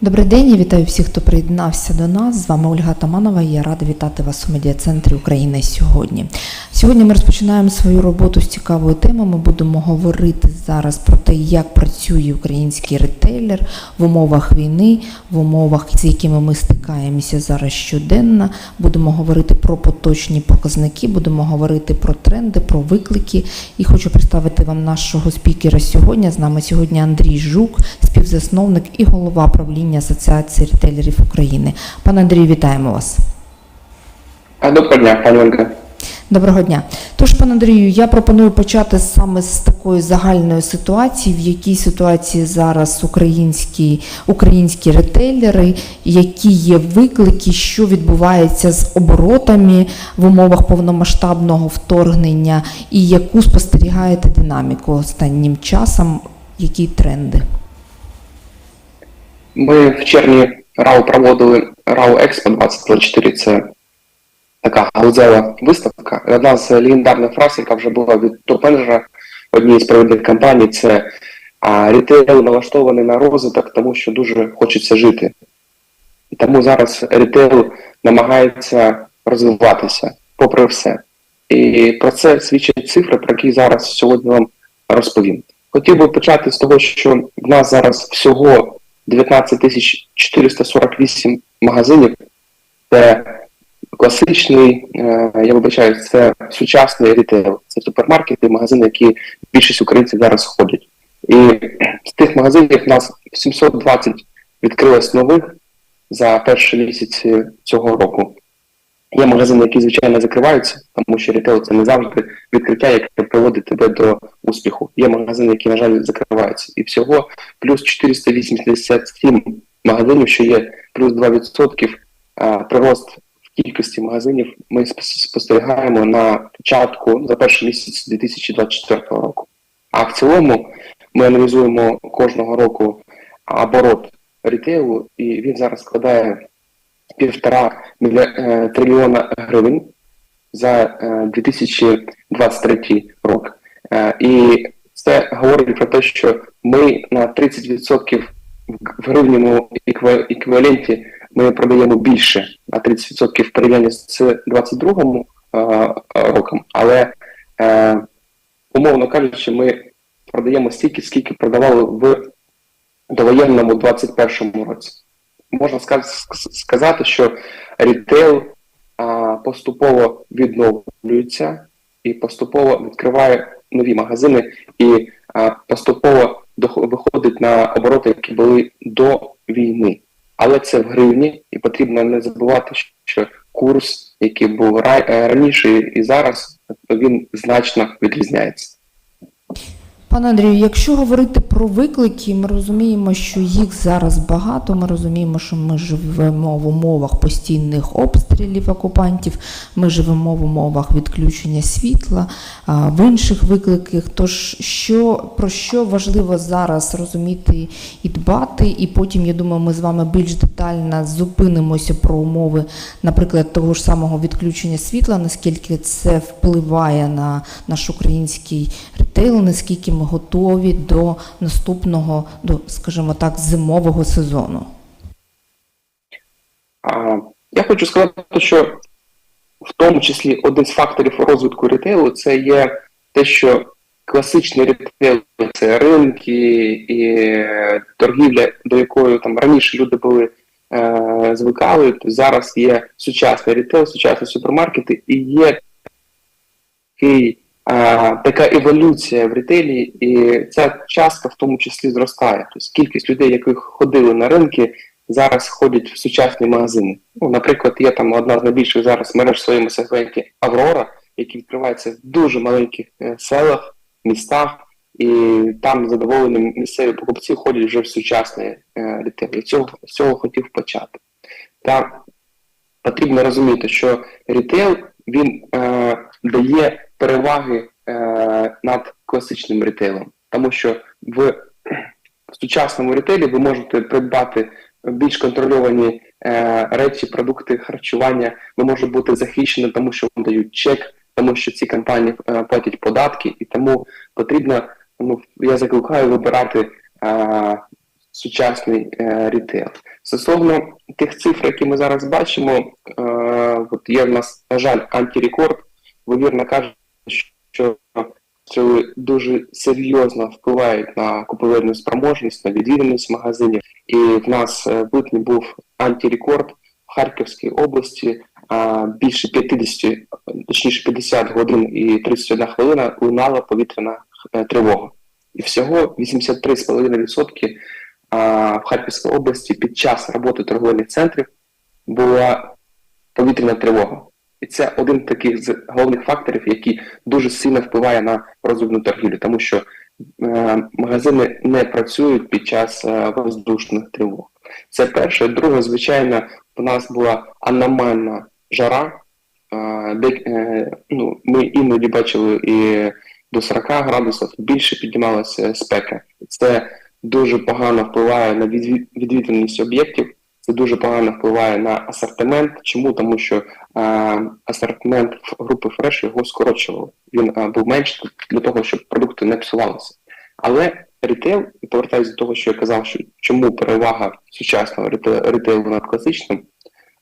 Добрий день, я вітаю всіх, хто приєднався до нас. З вами Ольга Таманова. Я рада вітати вас у медіа-центрі України сьогодні. Сьогодні ми розпочинаємо свою роботу з цікавою темою. Ми будемо говорити зараз про те, як працює український ретейлер в умовах війни, в умовах, з якими ми стикаємося зараз щоденно. Будемо говорити про поточні показники, будемо говорити про тренди, про виклики. І хочу представити вам нашого спікера сьогодні. З нами сьогодні Андрій Жук, співзасновник і голова правління Асоціації ретейлерів України. Пане Андрію, вітаємо вас. Доброго дня, пані Ольга. Доброго дня. Тож, пане Андрію, я пропоную почати саме з такої загальної ситуації, в якій ситуації зараз українські, українські ретейлери, які є виклики, що відбувається з оборотами в умовах повномасштабного вторгнення, і яку спостерігаєте динаміку останнім часом, які тренди? Ми в червні РАУ проводили РАУ Експо 2024. Це така галузева виставка. Одна з легендарних фраз, яка вже була від топ-менеджера однієї з провідних компаній, це а, рітейл налаштований на розвиток, тому що дуже хочеться жити. І тому зараз рітейл намагається розвиватися, попри все. І про це свідчать цифри, про які зараз сьогодні вам розповім. Хотів би почати з того, що в нас зараз всього 19 тисяч 448 магазинів. Це класичний, е, я вибачаю, це сучасний рітейл. Це супермаркети, магазини, які більшість українців зараз ходять. І з тих магазинів в нас 720 відкрилось нових за перші місяці цього року. Є магазини, які звичайно закриваються, тому що рітейл це не завжди відкриття, яке приводить тебе до успіху. Є магазини, які, на жаль, закриваються. І всього плюс 487 магазинів, що є плюс 2% прирост кількості магазинів. Ми спостерігаємо на початку за перший місяць 2024 року. А в цілому ми аналізуємо кожного року оборот рітейлу, і він зараз складає півтора е, трильйона гривень за е, 2023 рік. Е, І це говорить про те, що ми на 30% в гривневому екві- еквіваленті ми продаємо більше на 30% в порівнянні з 2022 е, роком, але е, умовно кажучи, ми продаємо стільки, скільки продавали в довоєнному 2021 році можна сказати, що рітейл поступово відновлюється і поступово відкриває нові магазини і поступово виходить на обороти, які були до війни. Але це в гривні, і потрібно не забувати, що курс, який був е, раніше і зараз, він значно відрізняється. Пане Андрію, якщо говорити про виклики, ми розуміємо, що їх зараз багато. Ми розуміємо, що ми живемо в умовах постійних обстрілів окупантів, ми живемо в умовах відключення світла, в інших викликах. Тож, що про що важливо зараз розуміти і дбати, і потім, я думаю, ми з вами більш детально зупинимося про умови, наприклад, того ж самого відключення світла, наскільки це впливає на наш український ретейл, наскільки ми готові до наступного, до, скажімо так, зимового сезону. Я хочу сказати, що в тому числі один з факторів розвитку рітейлу це є те, що класичний рітейл це ринки і торгівля, до якої там раніше люди були е, звикали. то Зараз є сучасний рітейл, сучасні супермаркети, і є такий, е, така еволюція в рітейлі, і ця частка в тому числі зростає. Тобто кількість людей, які ходили на ринки, зараз ходять в сучасні магазини. Ну, наприклад, є там одна з найбільших зараз мереж в своєму сегменті Аврора, які відкриваються в дуже маленьких е, селах, містах, і там задоволені місцеві покупці ходять вже в сучасний е, рітейл. Цього, цього хотів почати. Та потрібно розуміти, що рітейл він е, дає переваги е, над класичним рітейлом, тому що в сучасному рітейлі ви можете придбати більш контрольовані е, речі, продукти харчування, ви можете бути захищені, тому що вам дають чек, тому що ці компанії е, платять податки, і тому потрібно, ну я закликаю вибирати е, сучасний е, рітейл. Стосовно тих цифр, які ми зараз бачимо, е, от є в нас, на жаль, антирекорд. Ви вірно кажете, що це дуже серйозно впливають на купівельну спроможність, на відвідуваність магазинів. І в нас е, в липні був антирекорд в Харківській області. Більше 50, точніше 50 годин і 31 хвилина лунала повітряна е, тривога. І всього 83,5% в Харківській області під час роботи торговельних центрів була повітряна тривога. І це один з таких з головних факторів, який дуже сильно впливає на розвитку торгівлі, тому що е, магазини не працюють під час е, воздушних тривог. Це перше. Друге, звичайно, у нас була аномальна жара. Е, де, е, ну, ми іноді бачили і до 40 градусів більше піднімалася спека. Це дуже погано впливає на відві- відвідуваність об'єктів. Це дуже погано впливає на асортимент. Чому? Тому що е, асортимент групи Fresh його скорочували. Він е, був менший для того, щоб продукти не псувалися. Але рітейл, і повертаюся до того, що я казав, що чому перевага сучасного рите- рітейлу над класичним,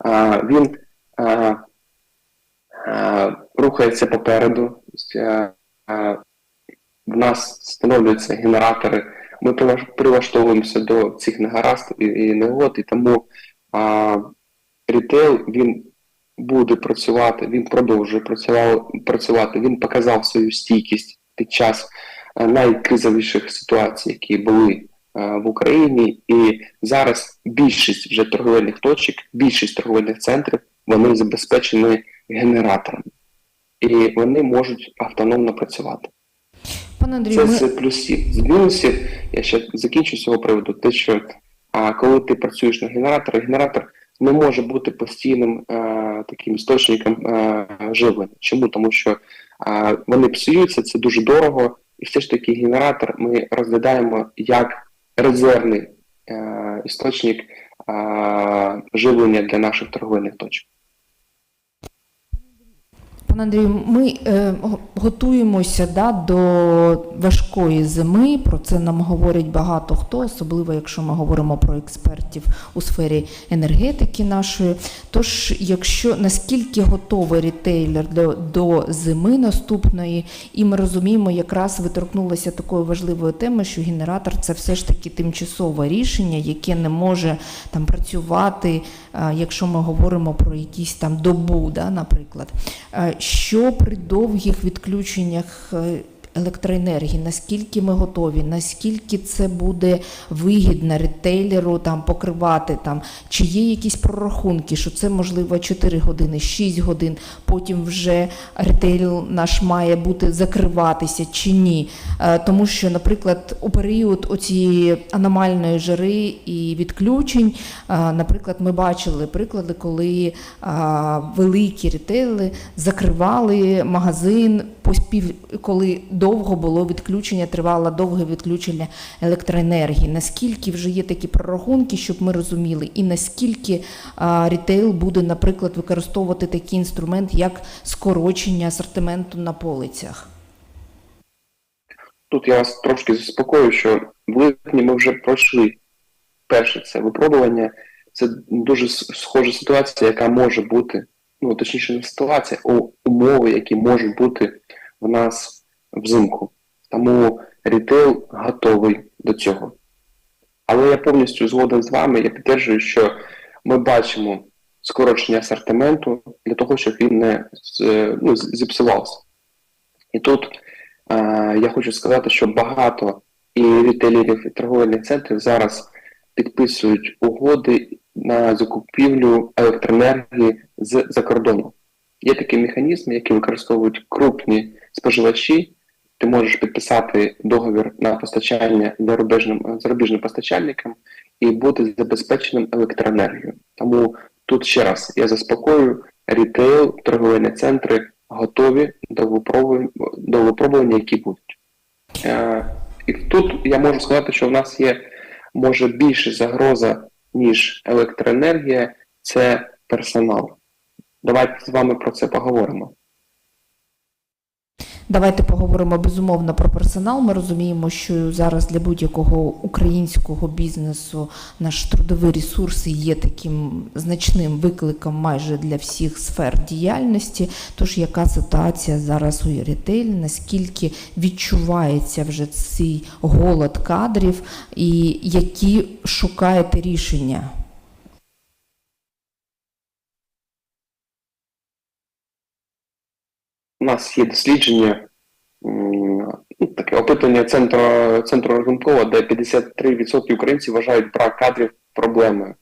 е, він е, е, рухається попереду. Е, е, в нас встановлюються генератори. Ми прилаш- прилаштовуємося до цих негаразд і, негод, і тому а, рітейл він буде працювати, він продовжує працювати. Він показав свою стійкість під час е, найкризовіших ситуацій, які були е, в Україні. І зараз більшість вже торговельних точок, більшість торговельних центрів вони забезпечені генераторами, і вони можуть автономно працювати. Пане Андрію, Це ми... з плюсів. З мінусів, я ще закінчу з цього приводу, те, що а, коли ти працюєш на генераторі, генератор не може бути постійним е, таким істочником е, живлення. Чому? Тому що е, вони псуються, це дуже дорого, і все ж таки генератор ми розглядаємо як резервний е, істочник е, живлення для наших торговельних точок. Пане Андрію, ми е, готуємося да, до важкої зими. Про це нам говорить багато хто, особливо якщо ми говоримо про експертів у сфері енергетики нашої. Тож, якщо наскільки готовий рітейлер до, до зими наступної, і ми розуміємо, якраз ви торкнулися такої важливої теми, що генератор це все ж таки тимчасове рішення, яке не може там працювати, е, якщо ми говоримо про якісь там добу, да, наприклад. Що при довгих відключеннях е, електроенергії, наскільки ми готові, наскільки це буде вигідно ретейлеру там покривати там, чи є якісь прорахунки, що це можливо 4 години, 6 годин, потім вже ретейл наш має бути закриватися чи ні. Е, Тому що, наприклад, у період оцієї аномальної жари і відключень, е, наприклад, ми бачили приклади, коли е, великі ретейли закривали магазин коли довго було відключення, тривало довге відключення електроенергії. Наскільки вже є такі прорахунки, щоб ми розуміли, і наскільки рітейл буде, наприклад, використовувати такий інструмент, як скорочення асортименту на полицях? Тут я вас трошки заспокою, що в липні ми вже пройшли перше це випробування. Це дуже схожа ситуація, яка може бути, ну точніше, не ситуація, а умови, які можуть бути в нас взимку. Тому рітейл готовий до цього. Але я повністю згоден з вами, я підтверджую, що ми бачимо скорочення асортименту для того, щоб він не ну, зіпсувався. І тут е, я хочу сказати, що багато і рітейлерів, і торговельних центрів зараз підписують угоди на закупівлю електроенергії з-за кордону. Є такий механізм, який використовують крупні споживачі. Ти можеш підписати договір на постачання зарубіжним, зарубіжним постачальникам і бути забезпеченим електроенергією. Тому тут ще раз я заспокою, рітейл, торговельні центри готові до випробувань, до випробування, які будуть. Е, і тут я можу сказати, що в нас є може більше загроза, ніж електроенергія, це персонал. Давайте з вами про це поговоримо. Давайте поговоримо безумовно про персонал. Ми розуміємо, що зараз для будь-якого українського бізнесу наш трудовий ресурс є таким значним викликом майже для всіх сфер діяльності. Тож яка ситуація зараз у ретейлі? Наскільки відчувається вже цей голод кадрів, і які шукаєте рішення? У нас є дослідження, ну, таке опитування центру, центру Рахункова, де 53% українців вважають брак кадрів проблемою.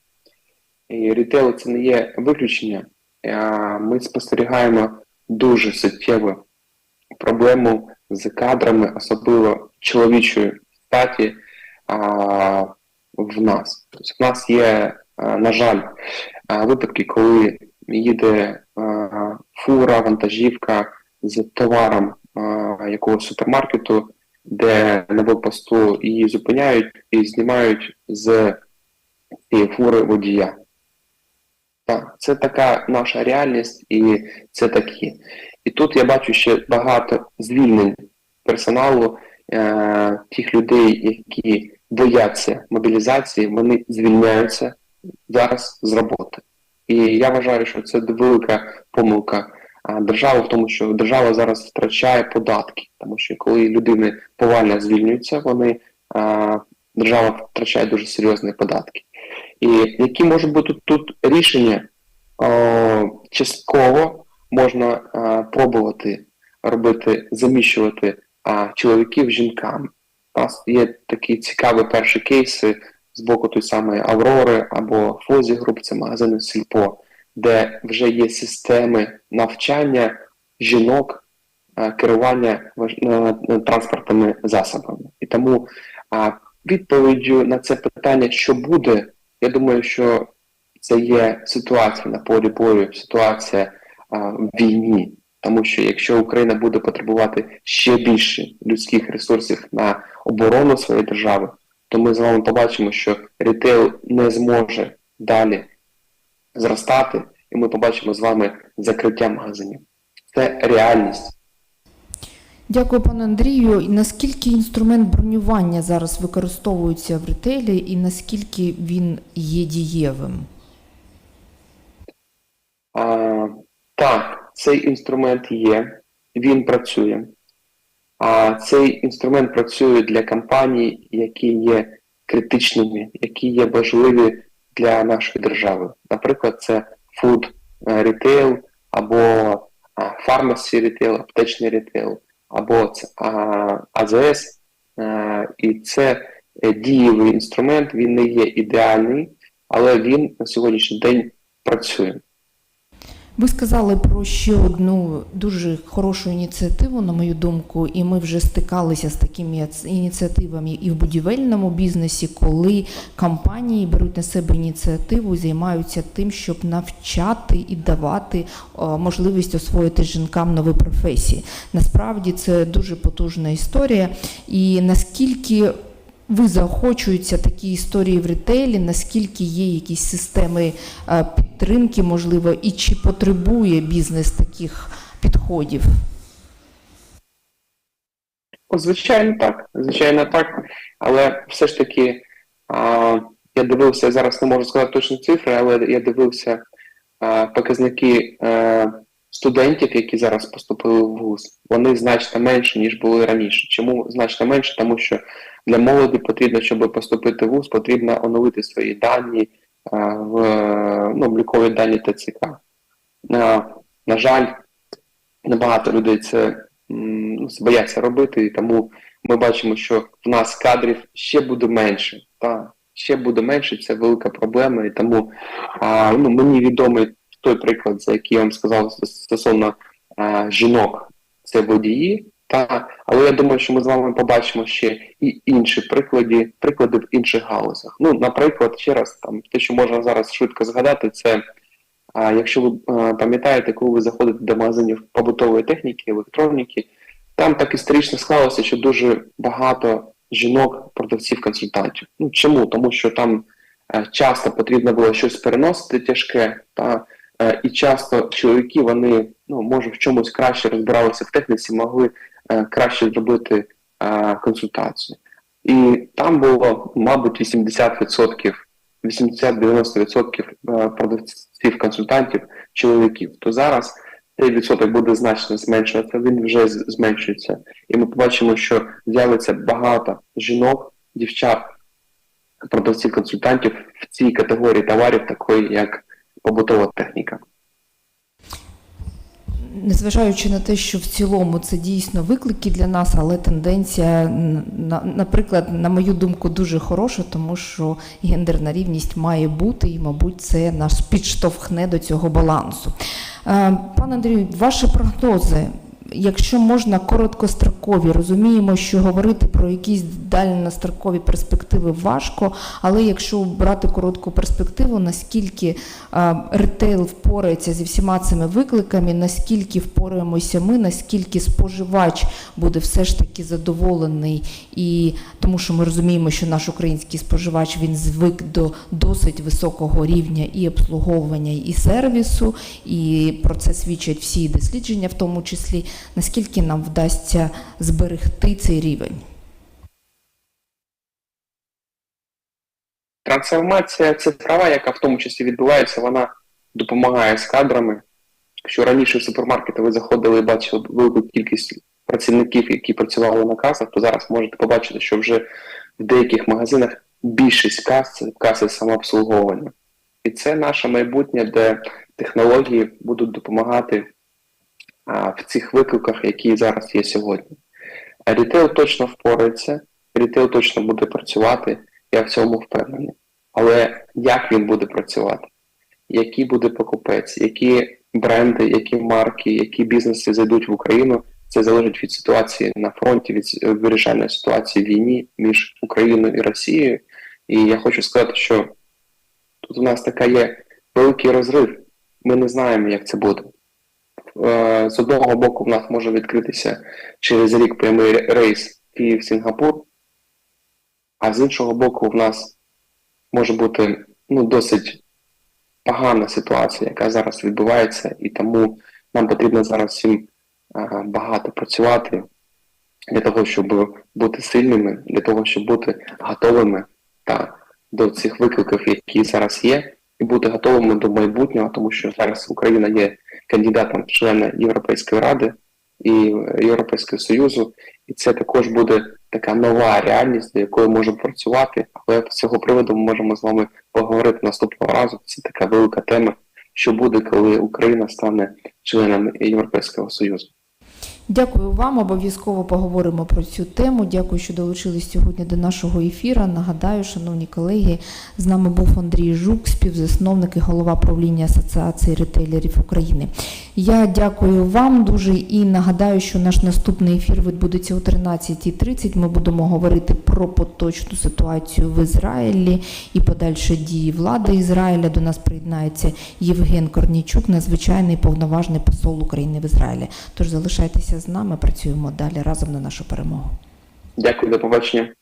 І рітейл це не є виключення. Ми спостерігаємо дуже суттєву проблему з кадрами, особливо чоловічої статі в нас. Тобто в нас є, на жаль, випадки, коли їде фура, вантажівка з товаром а, якогось супермаркету, де на блокпосту її зупиняють і знімають з фури водія. Так, це така наша реальність, і це такі. І тут я бачу ще багато звільнень персоналу, е, тих людей, які бояться мобілізації, вони звільняються зараз з роботи. І я вважаю, що це велика помилка держави в тому, що держава зараз втрачає податки, тому що коли людини повально звільнюються, вони держава втрачає дуже серйозні податки. І які можуть бути тут рішення? Частково можна пробувати робити, заміщувати чоловіків жінками. У нас є такі цікаві перші кейси з боку той самої Аврори або Фозі груп, це магазини Сільпо, де вже є системи навчання жінок керування важ- на- на транспортними засобами. І тому відповіддю на це питання, що буде, я думаю, що це є ситуація на полі бою, ситуація в війні. Тому що якщо Україна буде потребувати ще більше людських ресурсів на оборону своєї держави, то ми з вами побачимо, що рітейл не зможе далі зростати, і ми побачимо з вами закриття магазинів. Це реальність. Дякую, пане Андрію. І наскільки інструмент бронювання зараз використовується в ретейлі, і наскільки він є дієвим? А, так, цей інструмент є, він працює. А цей інструмент працює для компаній, які є критичними, які є важливі для нашої держави. Наприклад, це food рітейл або фармасі pharmacy retail, аптечний рітейл, або це АЗС. Е, І це е, дієвий інструмент, він не є ідеальний, але він на сьогоднішній день працює. Ви сказали про ще одну дуже хорошу ініціативу, на мою думку, і ми вже стикалися з такими ініціативами і в будівельному бізнесі, коли компанії беруть на себе ініціативу, займаються тим, щоб навчати і давати е, можливість освоїти жінкам нові професії. Насправді це дуже потужна історія. І наскільки ви заохочуються такі історії в ретейлі, наскільки є якісь системи е, підтримки, можливо, і чи потребує бізнес таких підходів? Звичайно, так. Звичайно, так. Але все ж таки, я дивився, зараз не можу сказати точні цифри, але я дивився показники е, студентів, які зараз поступили в ВУЗ. Вони значно менше, ніж були раніше. Чому значно менше? Тому що для молоді потрібно, щоб поступити в ВУЗ, потрібно оновити свої дані в е, ну, облікові дані ТЦК. На, на жаль, небагато людей це ну, бояться робити, і тому ми бачимо, що в нас кадрів ще буде менше. Та, ще буде менше, це велика проблема. І тому а, ну, мені відомий той приклад, за який я вам сказав стосовно а, жінок, це водії. Та, але я думаю, що ми з вами побачимо ще і інші приклади, приклади в інших галузях. Ну, наприклад, ще раз, там, те, що можна зараз швидко згадати, це а якщо ви е, пам'ятаєте, коли ви заходите до магазинів побутової техніки, електроніки, там так історично склалося, що дуже багато жінок, продавців-консультантів. Ну чому? Тому що там е, часто потрібно було щось переносити тяжке, та е, і часто чоловіки вони ну може в чомусь краще розбиралися в техніці, могли е, краще зробити е, консультацію. І там було, мабуть, 80%, 80-90% е, продавців консультантів чоловіків. То зараз цей відсоток буде значно зменшуватися, він вже зменшується. І ми побачимо, що з'явиться багато жінок, дівчат, продавців консультантів в цій категорії товарів, такої як побутова техніка. Незважаючи на те, що в цілому це дійсно виклики для нас, але тенденція, наприклад, на мою думку, дуже хороша, тому що гендерна рівність має бути, і, мабуть, це нас підштовхне до цього балансу. Е, Пане Андрію, ваші прогнози. Якщо можна короткострокові, розуміємо, що говорити про якісь дальнострокові перспективи важко, але якщо брати коротку перспективу, наскільки ретейл впорається зі всіма цими викликами, наскільки впораємося ми, наскільки споживач буде все ж таки задоволений, і тому що ми розуміємо, що наш український споживач він звик до досить високого рівня і обслуговування, і сервісу, і про це свідчать всі дослідження, в тому числі наскільки нам вдасться зберегти цей рівень. Трансформація цифрова, яка в тому числі відбувається, вона допомагає з кадрами. Якщо раніше в супермаркети ви заходили і бачили велику кількість працівників, які працювали на касах, то зараз можете побачити, що вже в деяких магазинах більшість кас це каси самообслуговування. І це наше майбутнє, де технології будуть допомагати в цих викликах, які зараз є сьогодні. Рітейл точно впорається, рітейл точно буде працювати, я в цьому впевнений. Але як він буде працювати? Який буде покупець, які бренди, які марки, які бізнеси зайдуть в Україну, це залежить від ситуації на фронті, від вирішальної ситуації в війні між Україною і Росією. І я хочу сказати, що тут у нас така є великий розрив. Ми не знаємо, як це буде. Е, З одного боку, в нас може відкритися через рік прямий рейс Київ-Сінгапур, а з іншого боку, в нас може бути ну, досить погана ситуація, яка зараз відбувається, і тому нам потрібно зараз всім е, багато працювати для того, щоб бути сильними, для того, щоб бути готовими та до цих викликів, які зараз є, і бути готовими до майбутнього, тому що зараз Україна є кандидатом в члени Європейської ради і Європейського Союзу, і це також буде така нова реальність, до якої можемо працювати. Але з цього приводу ми можемо з вами поговорити наступного разу. Це така велика тема, що буде, коли Україна стане членом Європейського Союзу. Дякую вам. Обов'язково поговоримо про цю тему. Дякую, що долучились сьогодні до нашого ефіру. Нагадаю, шановні колеги, з нами був Андрій Жук, співзасновник і голова правління Асоціації ретейлерів України. Я дякую вам дуже і нагадаю, що наш наступний ефір відбудеться о 13.30. Ми будемо говорити про поточну ситуацію в Ізраїлі і подальші дії влади Ізраїля. До нас приєднається Євген Корнічук, надзвичайний повноважний посол України в Ізраїлі. Тож залишайтеся з нами, працюємо далі разом на нашу перемогу. Дякую, до побачення.